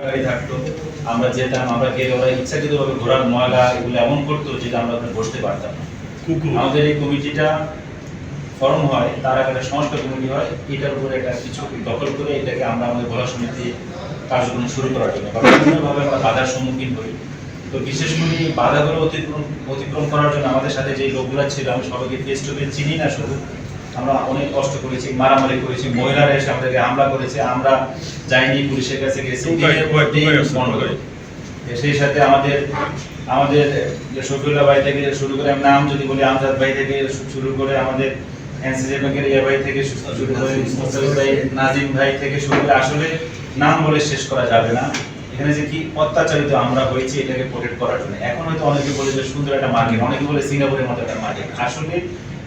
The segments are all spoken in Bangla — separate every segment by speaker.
Speaker 1: গাড়ি থাকতো। আমরা যেতাম আমরা গেলে ওরা ইচ্ছাকৃতভাবে ঘোরার ময়লা এগুলো এমন করতো যেটা আমরা ওখানে বসতে পারতাম আমাদের এই কমিটিটা ফর্ম হয় তার আগে একটা সংস্কার কমিটি হয় এটার উপরে একটা কিছু দখল করে এটাকে আমরা আমাদের ভোলা সমিতি কার্যক্রম শুরু করার জন্য। বা বিভিন্নভাবে আমরা বাধার সম্মুখীন হই। তো বিশেষ করে এই বাধাগুলো অতিক্রম অতিক্রম করার জন্য আমাদের সাথে যে লোকগুলো ছিল আমি সবাইকে ফেস টু ফেস চিনি না শুধু। আমরা অনেক কষ্ট করেছি মারামারি করেছি মহিলারা এসে আমাদেরকে হামলা করেছে আমরা যাইনি পুলিশের কাছে গেছি। সেই সাথে আমাদের আমাদের যে শফিউল্লাহ ভাই থেকে শুরু করে নাম যদি বলি আমজাদ ভাই থেকে শুরু করে আমাদের এনসিসি ব্যাংকের ইয়া ভাই থেকে শুরু করে ভাই নাজিম ভাই থেকে শুরু করে আসলে নাম বলে শেষ করা যাবে না। এখানে যে কি অত্যাচারিত আমরা হয়েছি এটাকে প্রোটেক্ট করার জন্য। এখন হয়তো অনেকে বলে যে সুন্দর একটা মার্কেট অনেকে বলে সিঙ্গাপুরের মতো একটা মার্কেট আসলে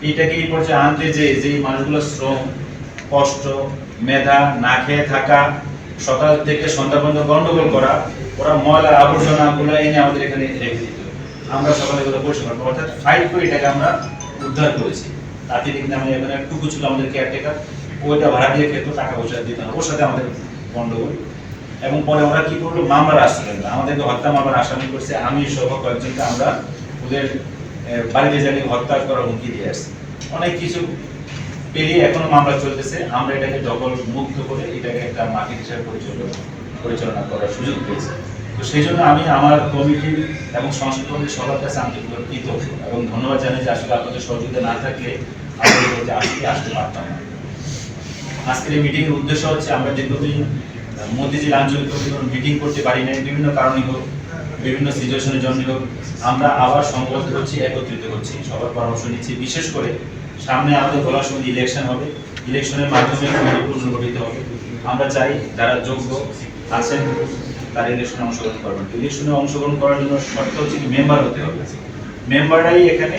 Speaker 1: এইটাকে এই পর্যায়ে আনতে যে যে মানুষগুলোর শ্রম, কষ্ট, মেধা না খেয়ে থাকা, সকাল থেকে সন্ধ্যা পর্যন্ত গন্ডগোল করা, ওরা ময়লা আবর্জনা গুলো এনে আমাদের এখানে রেখে দিত। আমরা সকালে এগুলো পরিষ্কার করব। অর্থাৎ ফাইট করে এটাকে আমরা উদ্ধার করেছি। তাঁতিরিক নামে এখানে টুকু ছিল আমাদের কেয়ারটেকার ওইটা ভাড়া দিয়ে খেত, টাকা পয়সা দিত ওর সাথে আমাদের গন্ডগোল। এবং পরে আমরা কি করল? মামলার আশ্রয়। আমাদেরকে হত্যা মামলার আসামি করছে। আমি সহ কয়েকজনকে আমরা ওদের বাড়িতে জানিয়ে হত্যা করার হুমকি দিয়ে আসছি। অনেক কিছু পেরিয়ে এখনও মামলা চলতেছে। আমরা এটাকে দখল মুক্ত করে এটাকে একটা মার্কেট হিসেবে পরিচালনা করার সুযোগ পেয়েছি। তো সেই জন্য আমি আমার কমিটি এবং সংস্কৃতি কমিটির সবার কাছে আন্তরিকভাবে কৃতজ্ঞ এবং ধন্যবাদ জানাই যে আসলে আপনাদের সহযোগিতা না থাকলে আমরা আজকে আসতে পারতাম না। আজকের এই মিটিং এর উদ্দেশ্য হচ্ছে আমরা দীর্ঘদিন মোদিজির আঞ্চলিক কমিটির মিটিং করতে পারি নাই। বিভিন্ন কারণে হোক বিভিন্ন সিচুয়েশনের জন্য আমরা আবার সংগঠিত হচ্ছি একত্রিত হচ্ছি সবার পরামর্শ নিচ্ছি। বিশেষ করে সামনে আমাদের ভোলার সময় ইলেকশন হবে। ইলেকশনের মাধ্যমে পুনর্গঠিত হবে। আমরা চাই যারা যোগ্য আছেন, তারা ইলেকশনে অংশগ্রহণ করবেন। ইলেকশনে অংশগ্রহণ করার জন্য শর্ত হচ্ছে মেম্বার হতে হবে। মেম্বাররাই এখানে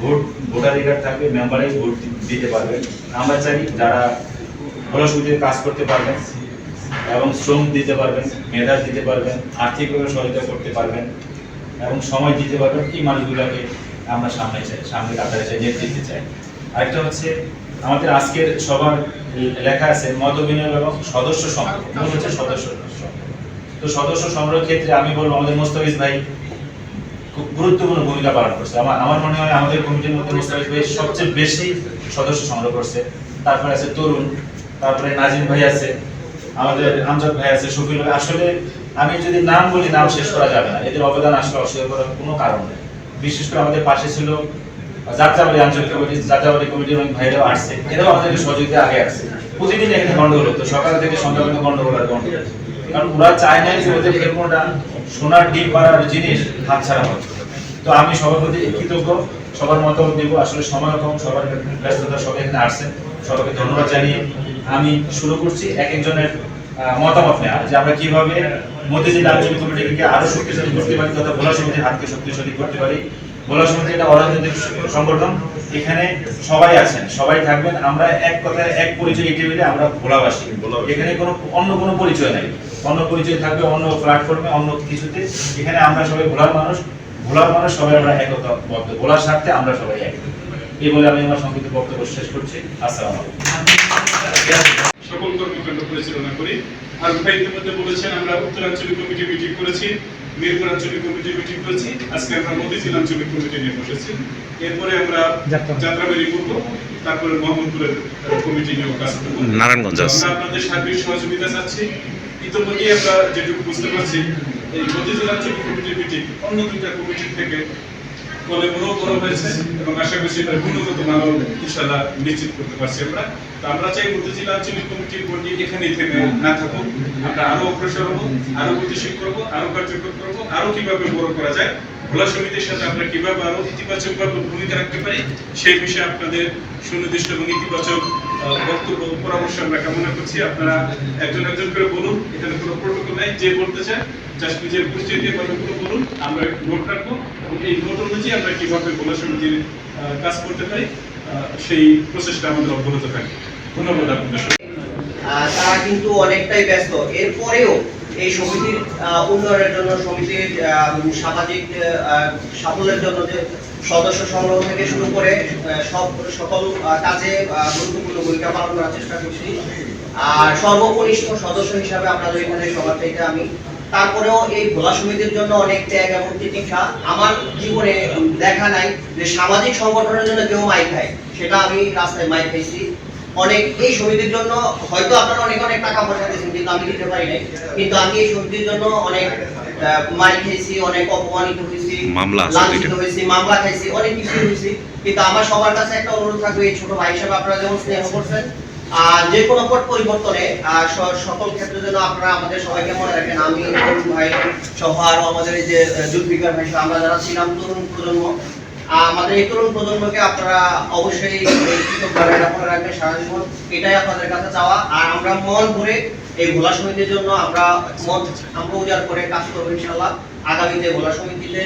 Speaker 1: ভোট, ভোটাধিকার থাকবে মেম্বারাই ভোট দিতে পারবেন। আমরা চাই যারা ভোলা সমিতিতে কাজ করতে পারবেন এবং শ্রম দিতে পারবেন মেধা দিতে পারবেন, আর্থিকভাবে সহায়তা করতে পারবেন, এবং সময় দিতে পারবেন এই মানুষগুলোকে আমরা সামনে চাই, সামনে কাতারে চাই, নেতৃত্বে চাই। আরেকটা হচ্ছে আমাদের আজকের সবার লেখা আছে মত বিনিয়োগ এবং সদস্য সংগ্রহ হচ্ছে সদস্য তো সদস্য সংগ্রহের ক্ষেত্রে আমি বলব, আমাদের মোস্তাফিজ ভাই খুব গুরুত্বপূর্ণ ভূমিকা পালন করছে। আমার আমার মনে হয় আমাদের কমিটির মধ্যে মুস্তাফিজ ভাই সবচেয়ে বেশি সদস্য সংগ্রহ করছে। তারপরে আছে তরুণ, তারপরে নাজিম ভাই আছে আমাদের আমজাদ ভাই আছে শফিল ভাই। আসলে আমি যদি নাম বলি, নাম শেষ করা যাবে না। এদের অবদান আসলে অস্বীকার করার কোনো কারণ নেই। বিশেষ করে আমাদের পাশে ছিল যাত্রাবাড়ি আঞ্চলিক কমিটি যাত্রাবাড়ি ভাইরাও আসছে। এরাও সহযোগিতা আগে আসছে প্রতিদিন এখানে গন্ডগোল হতো। সকাল থেকে সন্ধ্যা পর্যন্ত গন্ডগোল আর গন্ডগোল। কারণ ওরা চায় না যে ওদের সোনার ডিম পাড়ার জিনিস হাতছাড়া হচ্ছে তো আমি সবার প্রতি কৃতজ্ঞ। সবার মতামত দেবো আসলে সময় কম, সবার ব্যস্ততা সবাই এখানে আসছেন সবাইকে ধন্যবাদ জানিয়ে আমি শুরু করছি এক একজনের মতামত নেওয়া যে আমরা কীভাবে মতিঝিল আঞ্চলিক কমিটিকে আরও শক্তিশালী করতে পারি তথা ভোলা সমিতির হাতকে শক্তিশালী করতে পারি। ভোলা সমিতি একটা অরাজনৈতিক সংগঠন। এখানে সবাই আছেন সবাই থাকবেন। আমরা এক কথায় এক পরিচয় এই টেবিলে আমরা ভোলাবাসী।
Speaker 2: ভোলাবাসী।
Speaker 1: এখানে কোনো অন্য কোনো পরিচয় নাই। অন্য পরিচয় থাকবে অন্য প্ল্যাটফর্মে অন্য কিছুতে। এখানে আমরা সবাই ভোলার মানুষ। ভোলার মানুষ সবাই আমরা একতাবদ্ধ। ভোলার স্বার্থে আমরা সবাই এক। এই বলে আমি আমার সংক্ষিপ্ত বক্তব্য শেষ করছি। আসসালামু আলাইকুম।
Speaker 2: সকল কর্মকাণ্ড পরিচালনা করি। আর ভাই ইতিমধ্যে বলেছেন আমরা উত্তরাঞ্চলিক কমিটি মিটিং করেছি মিরপুর আঞ্চলিক কমিটি মিটিং করেছি। আজকে আমরা মতিঝিল আঞ্চলিক কমিটি নিয়ে বসেছি। এরপরে আমরা যাত্রাবাড়ি করব তারপরে মোহাম্মদপুরের কমিটি নিয়ে কাজ করব।
Speaker 3: নারায়ণগঞ্জ
Speaker 2: আমরা আপনাদের সার্বিক সহযোগিতা চাচ্ছি। ইতিমধ্যে আমরা যেটুকু বুঝতে পারছি এই মতিঝিল আঞ্চলিক কমিটির মিটিং অন্য দুইটা কমিটির থেকে ফলে বড় বড় হয়েছে এবং আশা করছি এটার গুণগত মানও ইনশাল্লাহ নিশ্চিত করতে পারছি আমরা। তো আমরা চাই মতিঝিল আঞ্চলিক কমিটির বডি এখানেই থেমে না থাকুক। আমরা আরও অগ্রসর হব, আরও গতিশীল করব, আরও কার্যকর করব, আরও কীভাবে বড় করা যায়, ভোলা সমিতির সাথে আমরা কীভাবে আরও ইতিবাচক ভাবে ভূমিকা রাখতে পারি, সেই বিষয়ে আপনাদের সুনির্দিষ্ট এবং ইতিবাচক বক্তব্য পরামর্শ আমরা কামনা করছি। আপনারা একজন একজন করে বলুন, এখানে কোনো প্রোটোকল নাই, যে বলতে চায়, জাস্ট নিজের পরিচয় দিয়ে কথাগুলো বলুন, আমরা নোট রাখব। এই নোট অনুযায়ী আমরা কীভাবে ভোলা সমিতির কাজ করতে পারি সেই প্রসেসটা আমাদের অব্যাহত থাকে ধন্যবাদ আপনাদের
Speaker 4: তারা কিন্তু অনেকটাই ব্যস্ত। এরপরেও এই সমিতির উন্নয়নের জন্য, সমিতির সামাজিক সাফল্যের জন্য যে সদস্য সংগ্রহ থেকে শুরু করে সব, সকল কাজে গুরুত্বপূর্ণ ভূমিকা পালন করার চেষ্টা করছি। আর সর্বকনিষ্ঠ সদস্য হিসাবে আপনাদের এখানে সবার থেকে আমি তারপরেও এই ভোলা সমিতির জন্য অনেক ত্যাগ এবং তিতিক্ষা আমার জীবনে দেখা নাই যে সামাজিক সংগঠনের জন্য কেউ মাই খায়। সেটা আমি রাস্তায় মাই খাইছি। অনেক এই সমিতির জন্য হয়তো আপনারা অনেক অনেক টাকা পয়সা দিয়েছেন কিন্তু আমি দিতে পারি নাই। কিন্তু আমি এই সমিতির জন্য অনেক মার খেয়েছি অনেক অপমানিত হয়েছি
Speaker 3: মামলা
Speaker 4: লাঞ্ছিত হয়েছি মামলা খাইছি অনেক কিছু হয়েছি কিন্তু আমার সবার কাছে একটা অনুরোধ থাকবে এই ছোট ভাই হিসাবে আপনারা যেমন স্নেহ করছেন যে কোনো পট পরিবর্তনে সকল ক্ষেত্রে যেন আপনারা আমাদের সবাইকে মনে রাখেন, আমি ভাই সহ আমাদের যে জুলফিকার ভাই আমরা যারা ছিলাম তরুণ প্রজন্ম আমাদের এই তরুণ প্রজন্মকে আপনারা অবশ্যই জ্ঞাপন রাখবেন সারা জীবন। এটাই আপনাদের কাছে চাওয়া। আর আমরা মন ভরে এই ভোলা সমিতির জন্য আমরা মন আমরা উজাড় করে কাজ করব ইনশাল্লাহ আগামীতে ভোলা সমিতিতে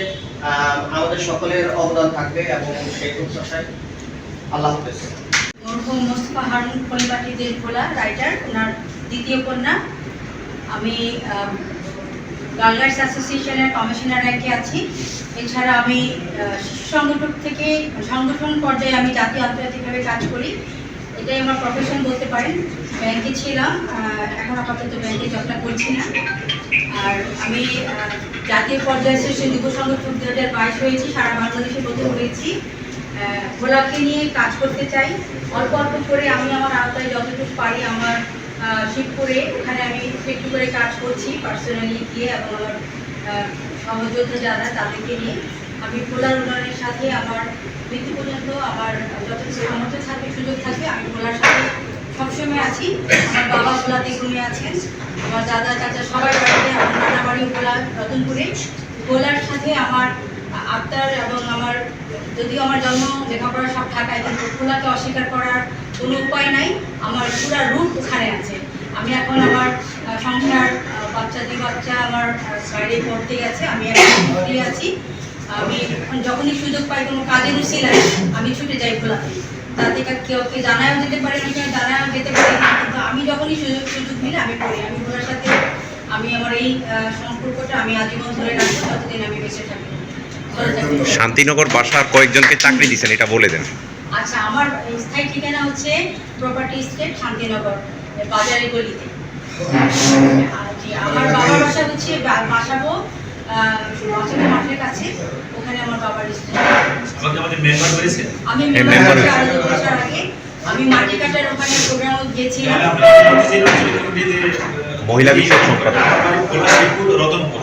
Speaker 4: আমাদের সকলের অবদান থাকবে এবং সেই প্রত্যাশায় আল্লাহ হাফেজ।
Speaker 5: মরহুম মোস্তফা হারুন পরিবাটিদের খোলা রাইটার, ওনার দ্বিতীয় কন্যা। আমি গার্লস অ্যাসোসিয়েশনের কমিশনার র্যাঙ্কে আছি। এছাড়া আমি শিশু সংগঠক থেকে, সংগঠন পর্যায়ে আমি জাতীয় আন্তর্জাতিকভাবে কাজ করি। এটাই আমার প্রফেশন বলতে পারেন। ব্যাংকে ছিলাম এখন আপাতত ব্যাংকে জবটা করছি না। আর আমি জাতীয় পর্যায়ে শেষে যুব সংগঠক দু হয়েছি, সারা বাংলাদেশে প্রথম হয়েছি। ভোলাকে নিয়ে কাজ করতে চাই। অল্প অল্প করে আমি আমার আওতায় যতটুকু পারি আমার শিবপুরে ওখানে আমি একটু করে কাজ করছি পার্সোনালি গিয়ে এবং আমার সহযোদ্ধা যারা তাদেরকে নিয়ে। আমি ভোলার উন্নয়নের সাথে আমার মৃত্যু পর্যন্ত, আমার যতটুকু সামর্থ্য থাকবে, সুযোগ থাকবে, আমি ভোলার সাথে সবসময় আছি। আমার বাবা ভোলাতে ঘুমিয়ে আছেন। আমার দাদা, চাচা সবাই বাড়িতে, আমার নানা বাড়ি ভোলা রতনপুরে। ভোলার সাথে আমার আত্মার এবং আমার, যদিও আমার জন্ম, লেখাপড়া সব ঢাকায়, কিন্তু ভোলাকে অস্বীকার করার কোনো উপায় নাই। আমার পুরা রূপ ওখানে আছে। আমি এখন আমার সংসার বাচ্চা দুই বাচ্চা আমার বাইরে পড়তে গেছে, আমি এখন ঘরে আছি। আমি যখনই সুযোগ পাই কোনো কাজের উচিলায় আমি ছুটে যাই ভোলাতে তাতে কা- কেউ কে জানাও যেতে পারে না কেউ জানাও যেতে পারে না, কিন্তু আমি যখনই সুযোগ সুযোগ মিলে আমি করি। আমি ভোলার সাথে, আমি আমার এই সম্পর্কটা আমি আজীবন ধরে রাখব, যতদিন আমি বেঁচে থাকি।
Speaker 3: শান্তিনগর বাসার কয়েকজনকে চাকরি দিয়েছেন এটা বলে দেন।
Speaker 5: আচ্ছা আমার স্থায়ী ঠিকানা হচ্ছে প্রপার্টি স্টেট শান্তিনগর বাজারে গলিতে। জি, আমার বাবার বাসা হচ্ছে বাসাবো মাঠের কাছে ওখানে আমার বাবার স্টেট
Speaker 1: আমাকে আমাদের মেম্বার হয়েছে
Speaker 5: আমি মেম্বার বছর আগে আমি মাটি কাটার ওখানে প্রোগ্রামও গিয়েছিলাম।
Speaker 3: মহিলা বিষয়ক সম্পাদক।
Speaker 1: রতনপুর।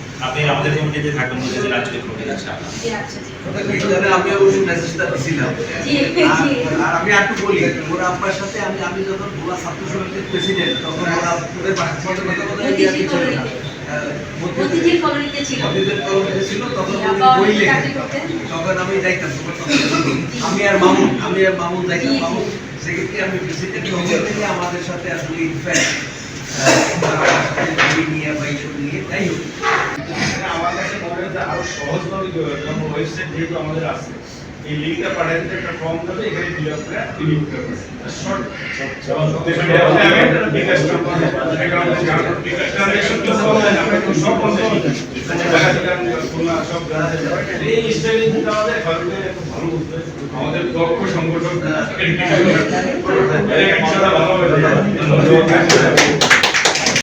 Speaker 1: আপনি আমাদের কমিটিতে থাকবেন মতিঝিল আঞ্চলিক কমিটি আছে
Speaker 5: আচ্ছা
Speaker 6: আমি অবশ্য মেসেজটা দিছিলাম।
Speaker 5: জি
Speaker 6: আর-
Speaker 5: জি।
Speaker 6: আর আমি একটু বলি ওরা আপনার সাথে আমি আমি যখন ভোলা ছাত্র সমিতির প্রেসিডেন্ট তখন ওরা ওদের কথা
Speaker 5: মতিঝিল কলোনিতে। ছিল।
Speaker 6: ছিল তখন। তখন আমি যাইতাম আমি আর মামুন আমি আর মামুন যাইতাম। মামুন সেক্ষেত্রে আমি প্রেসিডেন্ট আমাদের সাথে আসলে ইনফ্যাক্ট নিয়ে বা এইসব নিয়ে যাই হোক
Speaker 2: আমার কাছে মনে হয় যে আরও সহজভাবে কোনো ওয়েবসাইট যেহেতু আমাদের আছে এই লিঙ্কটা পাঠিয়ে দিতে একটা ফর্ম দেবে এখানে ফিল আপ করে ফিল শর্ট বিকাশ সব এই স্টাইলে কিন্তু আমাদের ভালো আমাদের দক্ষ সংগঠক। ভালো